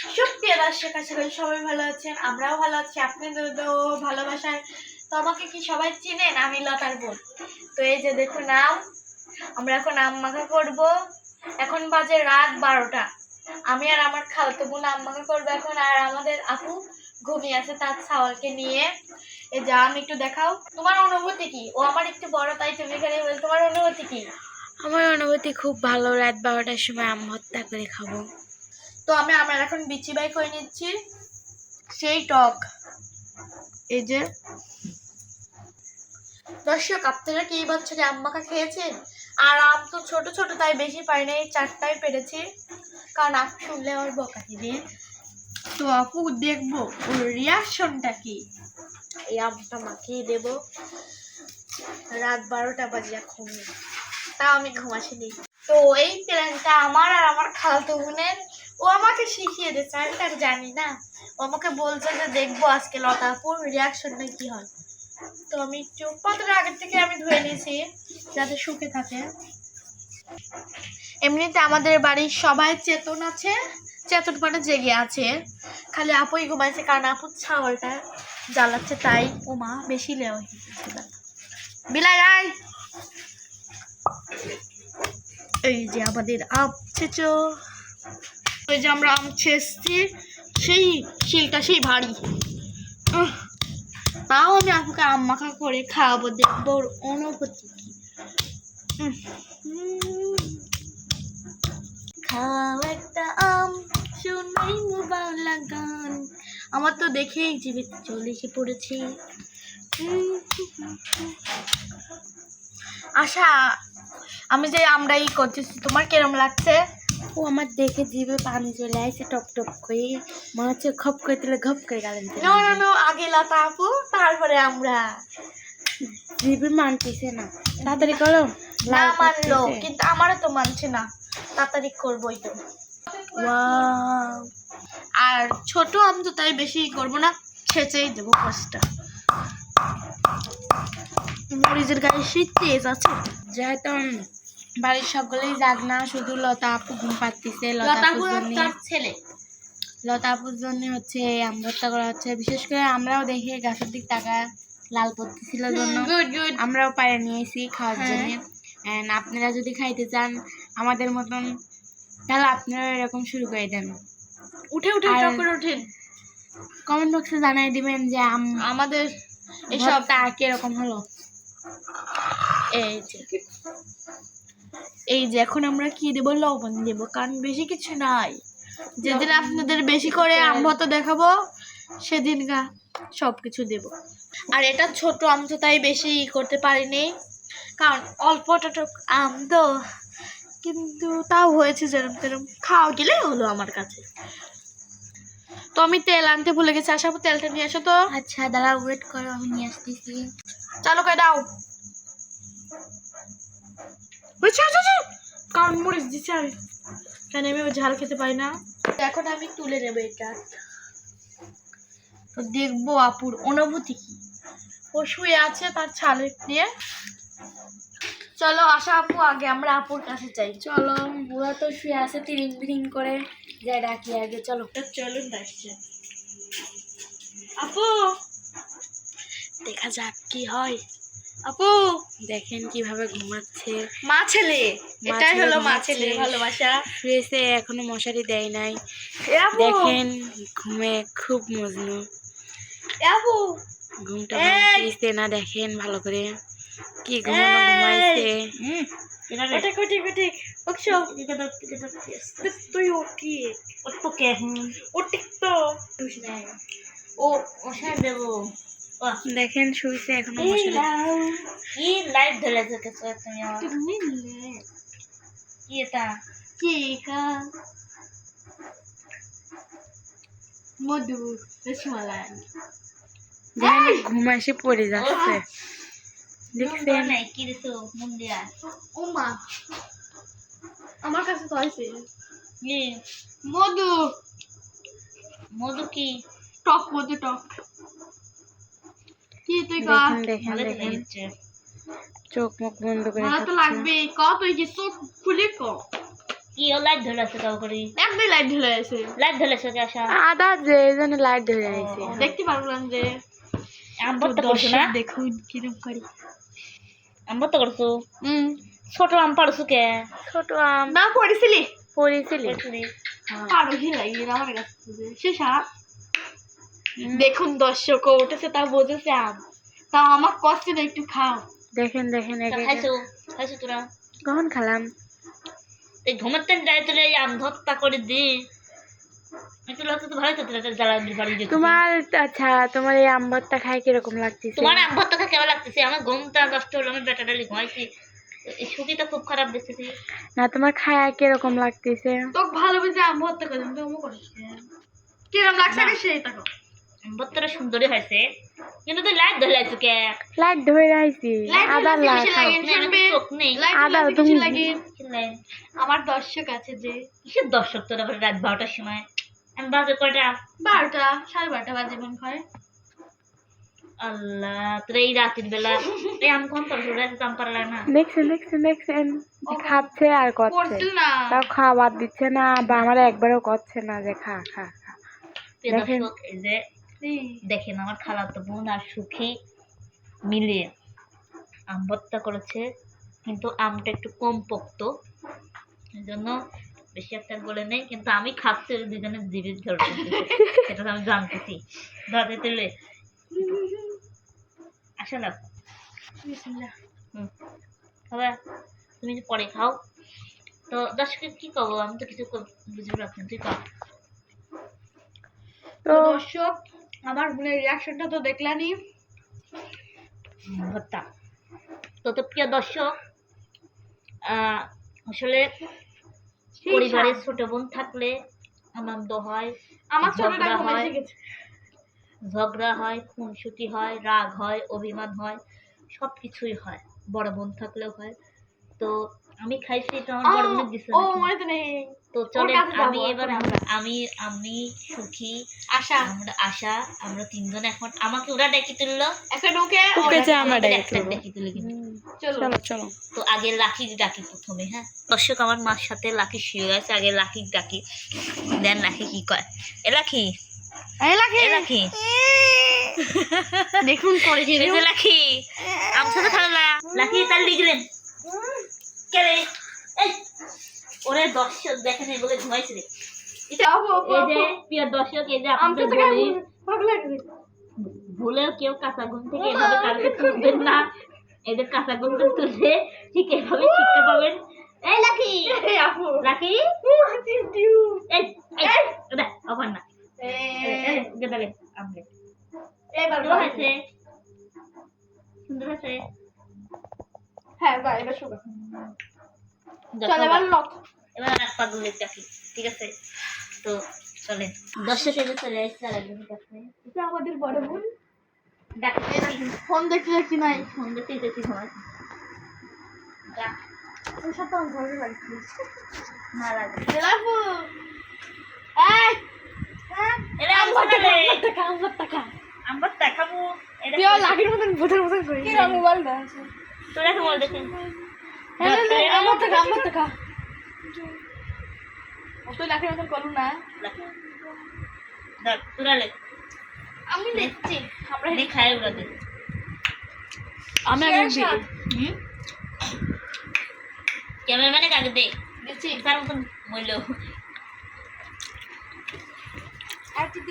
সুপ্রিয় দর্শক আশা করি সবাই ভালো আছেন? আমরাও ভালো আছি আপনাদের ভালোবাসায়। তো আমাকে কি সবাই চিনেন? আমি লতার বোন। তো এই যে দেখুন আম, আমরা এখন আম মাখা করব। এখন বাজে রাত বারোটা। আমি আর আমার খালাতো বোন আম মাখা করব এখন, আর আমাদের আপু ঘুমিয়ে আছে তার ছাওয়ালকে নিয়ে। এই যা আমি একটু দেখাও। তোমার অনুভূতি কি? ও আমার একটু বড়, তাই তুমি এখানে তোমার অনুভূতি কি? আমার অনুভূতি খুব ভালো, রাত বারোটার সময় আম ভর্তা করে খাব। তো আমি আমার এখন বিচি বাই করে নিচ্ছি। সেই টক। এই যে। দর্শক, আপনারা কি এই বছরে আম মাখা খেয়েছেন? আর আম তো ছোট ছোট, তাই বেশি পাই নাই চারটাই পেরেছি। কারণ আপু শুনলে আমার বকা দিবে তো আপু, দেখব, ওর রিয়াকশনটা কি? এই আমটা মাখিয়ে দেব। রাত বারোটা বাজে এখন। তাও আমি ঘুমাসিনি তো এই প্ল্যানটা আমার আর আমার খালাতো বোনের ও আমাকে শিখিয়ে দিচ্ছে আমি তার জানি না। ও আমাকে বলছে যে দেখব আজকে লতাপুর রিয়াকশনটা কি হয়। তো আমি একটু পাতাটা আগের থেকে আমি ধুয়ে নিয়েছি, যাতে শুকে থাকে। এমনিতে আমাদের বাড়ির সবাই চেতন আছে, চেতন মানে জেগে আছে। খালি আপুই ঘুমাইছে, কারণ আপুর ছাওয়ালটা জ্বালাচ্ছে, তাই ও মা বেশি লেওয়া বিলাই, আয়। এই যে আমাদের আম ছেচো ওই যে আমরা আম ছেঁচছি সেই শিলটা সেই ভারী। তাও আমি আপুকে আম মাখা করে খাওয়াবো, দেখব ওর অনুভূতি খাও একটা আম, শুনাই বাংলা গান আমার তো দেখেই জীবিত চলে এসে পড়েছি। আশা, আমি যে আমরা ই করতেছি তোমার কিরম লাগছে? ও আমার দেখে জিভে পানি চলে আসছে টপ টপ করে। মনে হচ্ছে খপ করে দিলে ঘপ করে গেলেন আগে লতা আপু তারপরে আমরা। জিভে মানতেছে না। তাড়াতাড়ি করো না মানলো কিন্তু আমারও তো মানছে না। তাড়াতাড়ি করবোই তো! আর ছোট আমি তো তাই বেশি করব না ছেঁচেই দেবো পাঁচটা। মরিচের গায়ে শীত তেজ আছে। যেহেতু বাড়ির সকলেই যাক না শুধু লতা আপু ঘুম পাচ্ছিছে লতা আপুর জন্য ছেলে। লতা আপুর জন্য হচ্ছে আম ভর্তা করা হচ্ছে। বিশেষ করে আমরাও দেখে গাছের দিক টাকা লাল পড়তেছিল জন্য। গুড গুড আমরাও পায়ে নিয়েছি খাওয়ার হ্যাঁ। জন্য। আপনারা যদি খাইতে চান আমাদের মতন তাহলে আপনারা এরকম শুরু করে দেন। উঠে উঠে করে উঠেন কমেন্ট বক্সে জানাই দিবেন যে আম আমাদের এসব এসবটা কীরকম হলো? এই এই যে এখন আমরা কি দেবো? লবণ দেবো কারণ বেশি কিছু নাই। যেদিন আপনাদের বেশি করে আম ভর্তা দেখাবো সেদিন গা সব কিছু দেব। আর এটা ছোট আম তো তাই বেশি করতে পারিনি কারণ অল্পটা তো আম তো কিন্তু তাও হয়েছে যেরম তেরম। খাওয়া গেলে হলো আমার কাছে। তো আমি তেল আনতে ভুলে গেছি পর তেলটা নিয়ে আসো তো। আচ্ছা দাঁড়া ওয়েট করো আমি নিয়ে আসতেছি। চালু করে দাও। কারণ মরিচ দিচ্ছে আমি। কেন আমি ঝাল খেতে পাই না? এখন আমি তুলে নেব এটা। তো দেখব আপুর অনুভূতি কি। ও শুয়ে আছে তার ছালে নিয়ে। চলো আশা আপু আগে আমরা আপুর কাছে যাই। চলো। বুড়া তো শুয়ে আছে তিরিং বিরিং করে। যাই ডাকি আগে চলো। চলুন আসছে আপু! দেখা যাক কি হয়। আপু দেখেন কীভাবে ঘুমাচ্ছে। মা ছেলে এটাই হলো মা ঘুমাচ্ছে। ছেলের ভালোবাসা। শুয়েছে এখনও মশারি দেয় নাই। দেখেন ঘুমে খুব মজনু। আপু। ঘুমটা! ভাঙতেছে না দেখেন ভালো করে। কি ঘুমানো ঘুমাইছে। ওটা কোটি কোটি ওকশো তুই ওটি ওটকে ওটিক তো ও ওশান দেবো। দেখেন শুয়েছে এখনও লাউ কি লাইট ধরে যেতেছো তুমি কি এটা? কি কা মধু রসমালাই পড়ে যাচ্ছে। দেখছেন? নাই কি রেছো মুন্ডিয়া ও মা আমার কাছে তো আছে মধু। মধু কি? টক মধু টক। কি তুই দেখেন দেখেন দেখেন। চোখ মুখ বন্ধ করে ভালো তো লাগবে ক তুই কি চোখ খুলে ক? কি ও লাইট ধরে আছে কাউ করি। এমনি লাইট ঢেলে আছে। লাইট ধরে আছে কে আসা আদা যে লাইট ধরে আইছে দেখতে পারলাম যে। আম্বর তো করছ না? দেখুন কিরম করে। আম্বর তো করছ? হুম। ছোট আম পারছ কে? ছোট আম। না পড়েছিলি? পড়েছিলি। করছিলি। পারো কি লাগিয়ে আমার কাছে সে দেখুন দর্শক ও উঠেছে তা বোঝেছে আম। তাও আমার কষ্ট একটু খাও। দেখেন দেখেন তা একে খাইছো খাইছো তোরা? কখন খালাম? এই ঘুমের টাইম যাই তোরা এই আম ধত্তা করে দি। তোমার আচ্ছা তোমার এই আম ভর্তা খাই কীরকম লাগতেছে? তোমার আম ভত্তা খা কেমন লাগতেছে? আমার ঘুমটা কষ্ট হলো আমি বেটা ডালি ঘুমাইছি। এই খুব খারাপ দেখতেছি। না তোমার খায়া কীরকম লাগতেছে? তো ভালো বুঝে আম ভর্তা করে দিন তো করিস কিরম লাগছে আগে সেই সুন্দরই হয়েছে। কিন্তু তুই লাইট ধরে লাগছো কে লাইট ধরে আইছি। লাইট লাগ লাগে। আমার লাইট তুমি- লাগে দর্শক আছে যে কিসের দর্শক তোরা আবার রাত বারোটার সময়? আমি বাজে কয়টা? বারোটা সাড়ে বারোটা বাজে মন হয়। আল্লাহ তোরা এই রাতের বেলা। এই আম পারছ রাতে তো আম পারলা না। দেখছেন দেখছেন দেখছেন। খাচ্ছে আর করছে। তাও খাবার দিচ্ছে না বা আমার একবারও করছে না যে খা খা খা। দেখেন। এই যে দেখেন আমার খালাতো বোন আর সুখী মিলিয়ে আম ভর্তা করেছে কিন্তু আমটা একটু কম পোক্ত এই জন্য বেশি একটা বলে নেই কিন্তু আমি খাচ্ছি ওই দুজনে জিভে ঝড় সেটা আমি জানতেছি। ধরে তুলে। আসে না। হুম। তুমি যে পরে খাও। তো দর্শকে কি করব আমি তো কিছু কর- বুঝতে পারছি না, তুই কর। তো দর্শক আমার বোনের রিয়াকশনটা তো দেখলানি ভর্তা। তো তো প্রিয় দর্শক আসলে পরিবারের ছোট বোন থাকলে আনন্দ হয় আমার ছোটটা ঝগড়া হয়। গেছে। ঝগড়া হয় খুনসুটি হয় রাগ হয় অভিমান হয় সব কিছুই হয় বড় বোন থাকলেও হয়। তো আমি খাইছি এটা আমার বড় বোনের দিছে ও মনে তো নেই। তো চলে আমি এবার আমরা আমি আমি সুখী আশা। আমরা আশা আমরা তিনজন এখন। আমাকে ওরা ডেকে তুললো। একটা ঢুকে পেঁচে আমার আমাদের ডেকে তুললো। তুলে চলো চলো। তো আগে লাকি ডাকি প্রথমে হ্যাঁ? দর্শক আমার মার সাথে লাকি শুয়ে আছে আগে লাকি ডাকি। দেন লাকি কি কয়। এ লাকি এই লাগে এ লাকি। দেখুন পরে এই যে লাকি আমার সাথে খেলো লাকি তার লিখলেন কে রে? এই ওরে দর্শক দেখেন এই বলে ঘুমাইছে রে। এই যে প্রিয় দর্শক এই যে আপনাদের বলি ভুলেও কেউ কাঁচা ঘুম থেকে এভাবে কালকে তুলবেন না। এদের কাঁচা ঘুম থেকে তুললে ঠিক এভাবে শিক্ষা পাবেন। এই লাকি! লাকি! এই এই ওটা না। গেদালে আমলে। সুন্দর হয়েছে। সুন্দর হয়েছে। হ্যাঁ বা এবার শুভ। চল এবার লক। এবার আর পাগলের চাকরি ঠিক আছে? তো চলে। দর্শক এসে চলে এসেছে আর কাছে এটা আমাদের বড় বোন। ডাক্তার ফোন দেখতে দেখতে নাই ফোন দেখতে দেখতে ঘুমাই ডাক। সাথে আমার ঘরে না এই! হ্যাঁ? আমার টাকা আমার টাকা। আমরা দেখাবো। এটা তুই আমার লাকির মতন ভূতের মতন করিস। কি রঙ? বল না তোরা বল দেখেন আমার টাকা আমার টাকা। ও তুই লাকির মতন করু না? দেখ তোরা আমি দেখছি আমরা এনে খায় ওরা আমি আগে হুম? ক্যামেরাম্যানে কাকে দে? দিচ্ছি তার মতন মইল। আর তুই